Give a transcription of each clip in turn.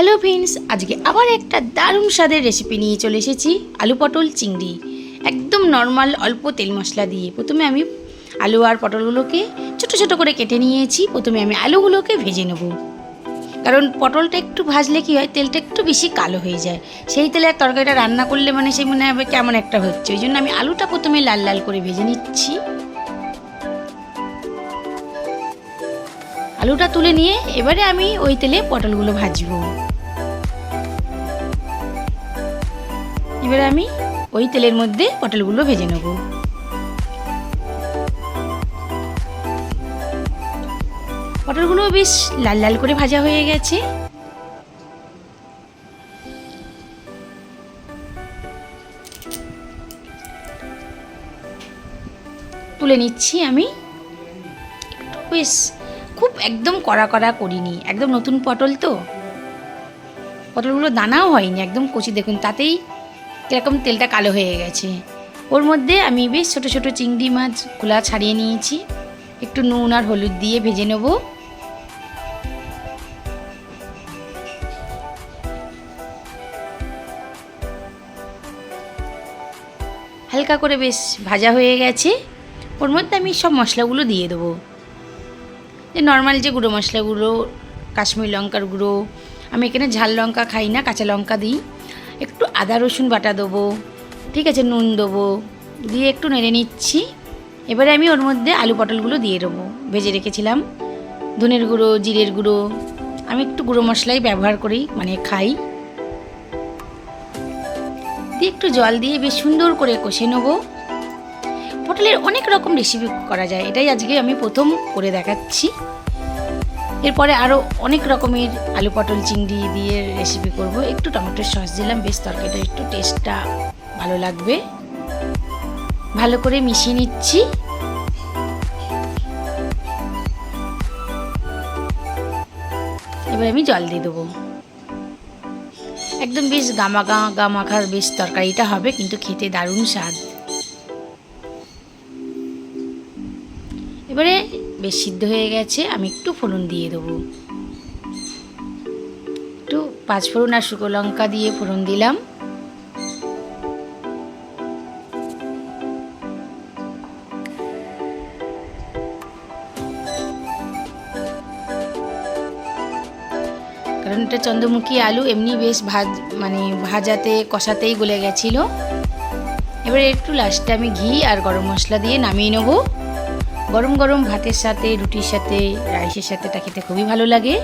Hello friends আজকে আবার একটা দারুণ স্বাদের রেসিপি নিয়ে চলে এসেছি, আলু পটল চিংড়ি। একদম নর্মাল অল্প তেল মশলা দিয়ে। প্রথমে আমি আলু আর পটলগুলোকে ছোট ছোট করে কেটে নিয়েছি। প্রথমে আমি আলুগুলোকে ভেজে নেব। কারণ পটলটা একটু ভাজলে কি হয়, তেলটা একটু বেশি কালো হয়ে যায়। সেই তেলে তরকারিটা রান্না করলে মানে সেই মনে হবে কেমন একটা হচ্ছে। ওই জন্য আমি আলুটা প্রথমে লাল লাল করে ভেজে নিচ্ছি। আলুটা তুলে নিয়ে এবারে আমি ওই তেলে পটলগুলো ভাজবো। এবারে আমি ওই তেলের মধ্যে পটলগুলো ভেজে নেব। পটলগুলো বেশ লাল লাল করে ভাজা হয়ে গেছে। তুলে নিচ্ছি আমি। একটু বেশ, খুব একদম কড়া কড়া করিনি, একদম নতুন পটল তো। পটলগুলো দানাও হয়নি, একদম কচি। দেখুন, তাতেই কীরকম তেলটা কালো হয়ে গেছে। ওর মধ্যে আমি বেশ ছোট ছোট চিংড়ি মাছ খোলা ছাড়িয়ে নিয়েছি। একটু নুন আর হলুদ দিয়ে ভেজে নেব। হালকা করে বেশ ভাজা হয়ে গেছে। ওর মধ্যে আমি সব মশলাগুলো দিয়ে দেবো। যে নর্মাল যে গুঁড়ো মশলাগুলো, কাশ্মীর লঙ্কার গুঁড়ো, আমি এখানে ঝাল লঙ্কা খাই না, কাঁচা লঙ্কা দিই। আদা রসুন বাটা দেবো, ঠিক আছে, নুন দেবো, দিয়ে একটু নেড়ে নিচ্ছি। এবারে আমি ওর মধ্যে আলু পটলগুলো দিয়ে দেবো। ভেজে রেখেছিলাম। ধনের গুঁড়ো, জিরের গুঁড়ো, আমি একটু গুঁড়ো মশলাই ব্যবহার করি মানে খাই। দিয়ে একটু জল দিয়ে বেশ সুন্দর করে কষে নেব। পটলের অনেক রকম রেসিপি করা যায়, এটাই আজকে আমি প্রথম করে দেখাচ্ছি। এরপরে আরও অনেক রকমের আলু পটল চিংড়ি দিয়ে রেসিপি করব। একটু টমেটোর সস দিলাম, বেশ তরকারিটা একটু টেস্টটা ভালো লাগবে। ভালো করে মিশিয়ে নিচ্ছি। এবার আমি জল দিয়ে দেবো। একদম বেশ গামা গামাখার বেশ তরকারিটা হবে, কিন্তু খেতে দারুণ স্বাদ। এবারে বেশ সিদ্ধ হয়ে গেছে, আমি একটু ফোড়ন দিয়ে দেবো। একটু পাঁচ ফোড়ন আর শুকো লঙ্কা দিয়ে ফোড়ন দিলাম। কারণ এটা চন্দ্রমুখী আলু, এমনি বেশ ভাজ মানে ভাজাতে, কষাতেই গলে গেছিল। এবারে একটু লাস্টে আমি ঘি আর গরম মশলা দিয়ে নামিয়ে নেব। গরম গরম ভাতের সাথে, রুটির সাথে, রাইসের সাথে এটা খেতে খুবই ভালো লাগে।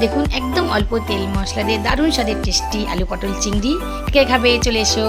দেখুন, একদম অল্প তেল মশলা দিয়ে দারুণ স্বাদের টেস্টি আলু পটল চিংড়ি। কে খাবে? চলে এসো।